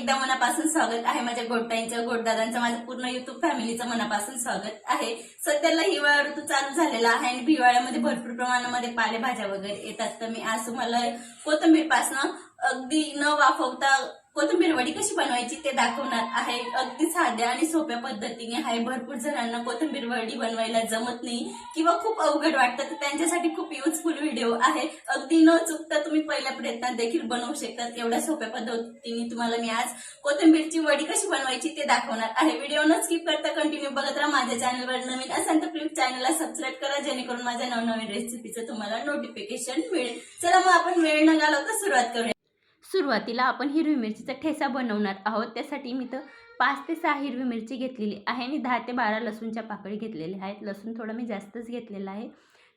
एकदा मनापासून स्वागत आहे. माझ्या गोडताईंचं गोडदादांचं माझं पूर्ण युट्यूब फॅमिलीचं मनापासून स्वागत आहे. सध्याला हिवाळा ऋतू चालू झालेला आहे आणि हिवाळ्यामध्ये भरपूर प्रमाणामध्ये पालेभाज्या वगैरे येतात. तर मी आज तुम्हाला कोथिंबीर अगदी न वाफवता कोथिंबीर वडी कशी बनवायची ते दाखवणार आहे. अगदी साध्या आणि सोप्या पद्धतीने आहे. भरपूर जणांना कोथिंबीर वडी बनवायला जमत नाही किंवा खूप अवघड वाटतं. तर त्यांच्यासाठी खूप युजफुल व्हिडिओ आहे. अगदी न चुकता तुम्ही पहिल्या प्रयत्नात देखील बनवू शकतात एवढ्या सोप्या पद्धतीने तुम्हाला मी आज कोथिंबीरची वडी कशी बनवायची ते दाखवणार आहे. व्हिडिओ न स्किप करता कंटिन्यू बघत राहा. माझ्या चॅनलवर नवीन असेल तर प्लीज चॅनलला सबस्क्राईब करा. जेणेकरून माझ्या नवनवीन रेसिपीचं तुम्हाला नोटिफिकेशन मिळेल. चला मग आपण वेळ न घालवता सुरुवात करूया. सुरुवातीला आपण हिरवी मिरचीचा ठेसा बनवणार आहोत. त्यासाठी मी तर पाच ते सहा हिरवी मिरची घेतलेली आहे आणि दहा ते बारा लसूणच्या पाकळी घेतलेल्या आहेत. लसूण थोडं मी जास्तच घेतलेलं आहे.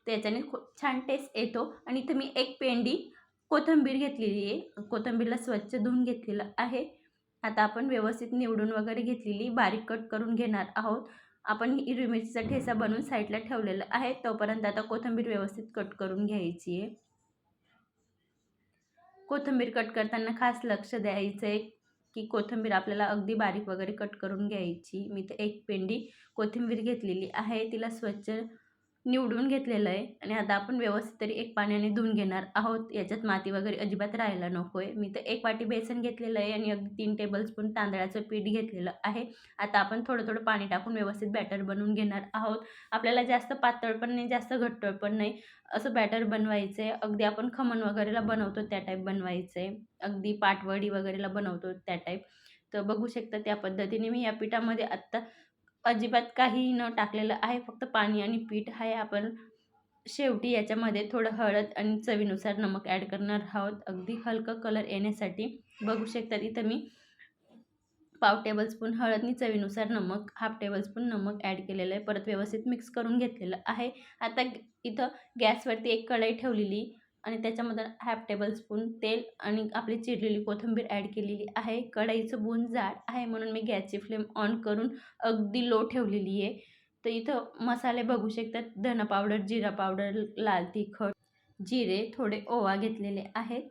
त्याच्याने खूप छान टेस्ट येतो आणि इथं मी एक पेंडी कोथिंबीर घेतलेली आहे. कोथिंबीरला स्वच्छ धुवून घेतलेलं आहे. आता आपण व्यवस्थित निवडून वगैरे घेतलेली बारीक कट करून घेणार आहोत. आपण हिरवी मिरचीचा ठेसा बनवून साईडला ठेवलेला आहे. तोपर्यंत आता कोथिंबीर व्यवस्थित कट करून घ्यायची आहे. कोथिंबीर कट करताना खास लक्ष द्यायचं आहे की कोथिंबीर आपल्याला अगदी बारीक वगैरे कट करून घ्यायची. मी तर एक पेंडी कोथिंबीर घेतलेली आहे. तिला स्वच्छ निवडून घेतलेलं आहे. आणि आता आपण व्यवस्थित तरी एक पाण्याने धुवून घेणार आहोत. याच्यात माती वगैरे अजिबात राहायला नको आहे मी तर एक वाटी बेसन घेतलेलं आहे आणि अगदी तीन टेबलस्पून तांदळाचं पीठ घेतलेलं आहे. आता आपण थोडं थोडं पाणी टाकून व्यवस्थित बॅटर बनवून घेणार आहोत. आपल्याला जास्त पातळ पण नाही जास्त घट्टळ पण नाही असं बॅटर बनवायचं आहे अगदी आपण खमण वगैरेला बनवतो त्या टाईप बनवायचं आहे अगदी पाटवडी वगैरेला बनवतो त्या टाईप तर बघू शकता त्या पद्धतीने मी या पिठामध्ये आत्ता अजिबात काही न टाकलेलं आहे फक्त पाणी आणि पीठ आहे. आपण शेवटी याच्यामध्ये थोडं हळद आणि चवीनुसार नमक ॲड करणार आहोत. अगदी हलकं कलर येण्यासाठी बघू शकता इथं मी पाव टेबलस्पून हळदनी चवीनुसार नमक हाफ टेबलस्पून नमक ॲड केलेलं आहे. परत व्यवस्थित मिक्स करून घेतलेलं आहे. आता इथं गॅसवरती एक कढई ठेवलेली. आणि त्याच्यामध्ये हाफ टेबलस्पून तेल आणि आपली चिरलेली कोथिंबीर ॲड केलेली आहे. कढईचं बुन जाड आहे म्हणून मी गॅसची फ्लेम ऑन करून अगदी लो ठेवलेली आहे. तर इथं मसाले बघू शकतात. धना पावडर जिरा पावडर लाल तिखट जिरे थोडे ओवा घेतलेले आहेत.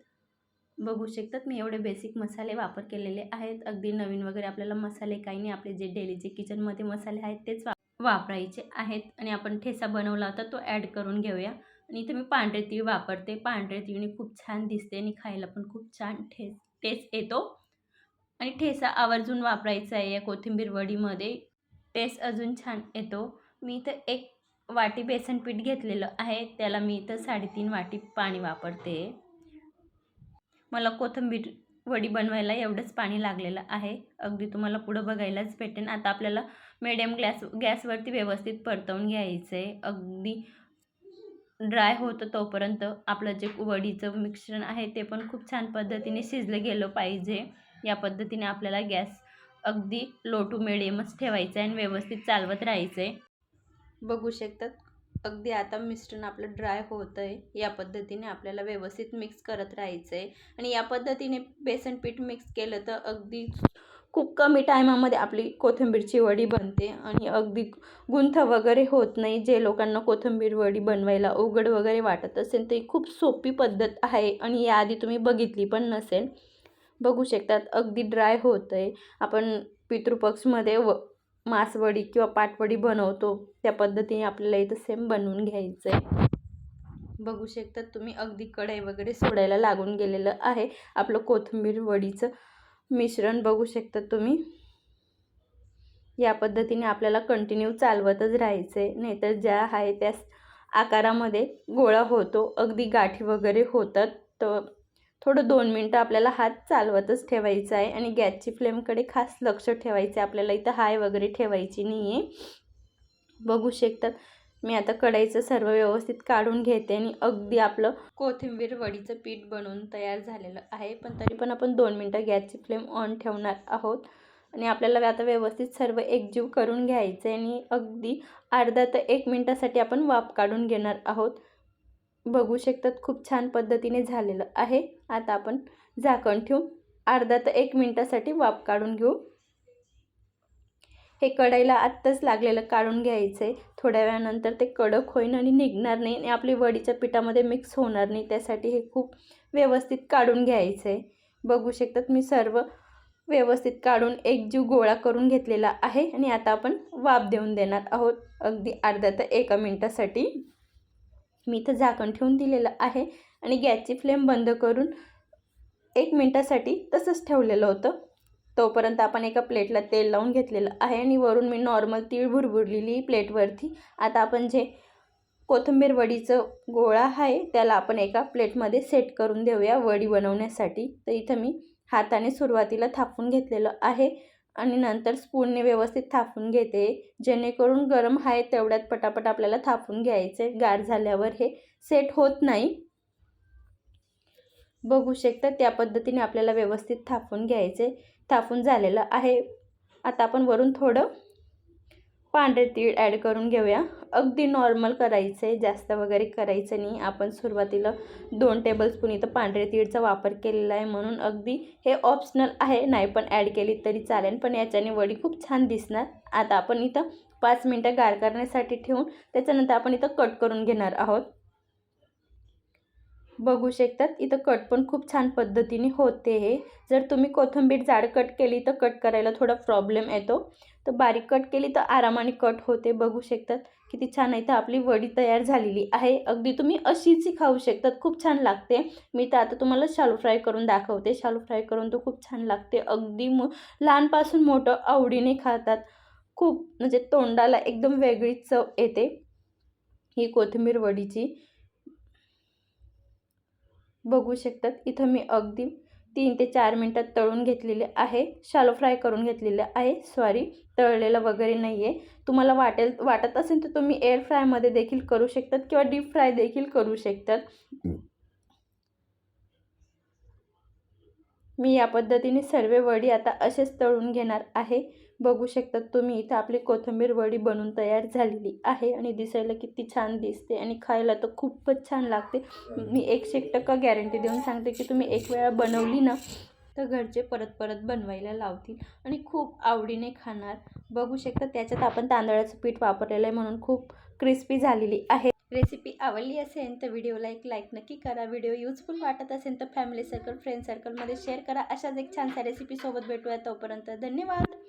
बघू शकतात मी एवढे बेसिक मसाले वापर केलेले आहेत. अगदी नवीन वगैरे आपल्याला मसाले काही नाही. आपले जे डेली जे किचनमध्ये मसाले आहेत तेच वापरायचे आहेत. आणि आपण ठेसा बनवला होता तो ॲड करून घेऊया. आणि इथे मी पांढरे तीळ वापरते. पांढरे तीळने खूप छान दिसते आणि खायला पण खूप छान ठेस टेस्ट येतो. आणि ठेसा आवर्जून वापरायचा आहे या कोथिंबीर वडीमध्ये. टेस्ट अजून छान येतो. मी इथं एक वाटी बेसन पीठ घेतलेलं आहे. त्याला मी इथं साडेतीन वाटी पाणी वापरते. मला कोथिंबीर वडी बनवायला एवढंच पाणी लागलेलं आहे. अगदी तुम्हाला पुढं बघायलाच भेटेन. आता आपल्याला मिडियम गॅस गॅसवरती व्यवस्थित परतवून घ्यायचं आहे अगदी ड्राय होतं तोपर्यंत आपलं जे वडीचं मिश्रण आहे ते पण खूप छान पद्धतीने शिजलं गेलं पाहिजे. या पद्धतीने आपल्याला गॅस अगदी लो टू मिडियमच ठेवायचं आहे आणि व्यवस्थित चालवत राहायचं आहे बघू शकतात अगदी आता मिश्रण आपलं ड्राय होतं आहे या पद्धतीने आपल्याला व्यवस्थित मिक्स करत राहायचं आहे आणि या पद्धतीने बेसन पीठ मिक्स केलं तर अगदी खूप कमी टायमामध्ये आपली कोथिंबीरची वडी बनते आणि अगदी गुंथ वगैरे होत नाही. जे लोकांना कोथिंबीर वडी बनवायला उघड वगैरे वाटत असेल तर ही खूप सोपी पद्धत आहे आणि याआधी तुम्ही बघितली पण नसेल. बघू शकतात अगदी ड्राय होतं आहे आपण पितृपक्षमध्ये व मासवडी किंवा पाटवडी बनवतो त्या पद्धतीने आपल्याला इथं सेम बनवून घ्यायचं आहे बघू शकतात तुम्ही अगदी कढई वगैरे सोडायला लागून गेलेलं आहे. आपलं कोथिंबीर वडीचं मिश्रण बघू शकता तुम्ही. या पद्धतीने आपल्याला कंटिन्यू चालवतच राहायचं आहे नाहीतर ज्या आहे त्या आकारामध्ये गोळा होतो. अगदी गाठी वगैरे होतात. तर थोडं दोन मिनटं आपल्याला हात चालवतच ठेवायचा आहे. आणि गॅसची फ्लेमकडे खास लक्ष ठेवायचं आहे. आपल्याला इथं हाय वगैरे ठेवायची नाही आहे बघू शकतात मी आता कढईचं सर्व व्यवस्थित काढून घेते आणि अगदी आपलं कोथिंबीर वडीचं पीठ बनवून तयार झालेलं आहे. पण तरी पण आपण दोन मिनटं गॅसची फ्लेम ऑन ठेवणार आहोत. आणि आपल्याला आता व्यवस्थित सर्व एकजीव करून घ्यायचं आहे आणि अगदी अर्धा ते एक मिनटासाठी आपण वाफ काढून घेणार आहोत. बघू शकतात खूप छान पद्धतीने झालेलं आहे. आता आपण झाकण ठेवून अर्धा ते एक मिनटासाठी वाफ काढून घेऊ. हे कढईला आत्ताच लागलेलं काढून घ्यायचं आहे थोड्या वेळानंतर ते कडक होईन आणि निघणार नाही आणि आपली वडीच्या पिठामध्ये मिक्स होणार नाही. त्यासाठी हे खूप व्यवस्थित काढून घ्यायचं आहे बघू शकतात मी सर्व व्यवस्थित काढून एक जीव गोळा करून घेतलेला आहे आणि आता आपण वाफ देऊन देणार आहोत. अगदी अर्ध्या ते एका मिनटासाठी. मी इथं झाकण ठेवून दिलेलं आहे आणि गॅसची फ्लेम बंद करून एक मिनटासाठी तसंच ठेवलेलं होतं. तोपर्यंत आपण एका प्लेटला तेल लावून घेतलेलं आहे आणि वरून मी नॉर्मल तीळ भुरभुरलेली प्लेटवरती. आता आपण जे कोथिंबीर वडीचं गोळा आहे त्याला आपण एका प्लेटमध्ये सेट करून देऊया वडी बनवण्यासाठी. तर इथं मी हाताने सुरुवातीला थापून घेतलेलं आहे आणि नंतर स्पूनने व्यवस्थित थापून घेते जेणेकरून गरम आहे तेवढ्यात पटापट आपल्याला थापून घ्यायचे. गार झाल्यावर हे सेट होत नाही. बघू शकता त्या पद्धतीने आपल्याला व्यवस्थित थापून घ्यायचे. थापून झालेलं आहे. आता आपण वरून थोडं पांढरे तीळ ॲड करून घेऊया. अगदी नॉर्मल करायचं आहे जास्त वगैरे करायचं नाही. आपण सुरुवातीला दोन टेबलस्पून इथं पांढरे तीळचा वापर केलेला आहे म्हणून अगदी हे ऑप्शनल आहे. नाही पण ॲड केली तरी चालेल. पण याच्याने वडी खूप छान दिसणार. आता आपण इथं पाच मिनटं गार करण्यासाठी ठेवून त्याच्यानंतर आपण इथं कट करून घेणार आहोत. बघू शकतात. इथं कट पण खूप छान पद्धतीने होते हे. जर तुम्ही कोथिंबीर जाड कट केली तर कट करायला थोडा प्रॉब्लेम येतो. तर बारीक कट केली तर आरामाने कट होते. बघू शकतात. किती छान आहे तर आपली वडी तयार झालेली आहे. अगदी तुम्ही अशीच खाऊ शकतात. खूप छान लागते. मी तर आता तुम्हाला शालू फ्राय करून दाखवते. शालू फ्राय करून तर खूप छान लागते. अगदी मो लहानपासून मोठं आवडीने खातात. खूप म्हणजे तोंडाला एकदम वेगळीच चव येते. ही कोथिंबीर वडीची. बघू शकतात. इथं मी अगदी तीन ते चार मिनटात तळून घेतलेले आहे. शालो फ्राय करून घेतलेले आहे. सॉरी तळलेलं वगैरे नाही आहे तुम्हाला वाटेल वाटत असेल तर तुम्ही एअर फ्रायमध्ये देखील करू शकतात किंवा डीप फ्राय देखील करू शकतात. मी या पद्धतीने सर्व वडी आता असेच तळून घेणार आहे. बघू शकतात तुम्ही इथं आपली कोथिंबीर वडी बनून तयार झालेली आहे आणि दिसायला किती छान दिसते आणि खायला तर खूपच छान लागते. मी एकशे एक टक्का गॅरंटी देऊन सांगते की तुम्ही एक वेळा बनवली ना तर घरचे परत परत बनवायला लावतील आणि खूप आवडीने खाणार. बघू शकता त्याच्यात आपण तांदळाचं पीठ वापरलेलं आहे म्हणून खूप क्रिस्पी झालेली आहे. रेसिपी आवडली असेल तर व्हिडिओला एक लाईक नक्की करा. व्हिडिओ यूजफुल वाटत असेल तर फॅमिली सर्कल फ्रेंड सर्कलमध्ये शेअर करा. अशाच एक छानसा रेसिपीसोबत भेटूया तोपर्यंत. धन्यवाद!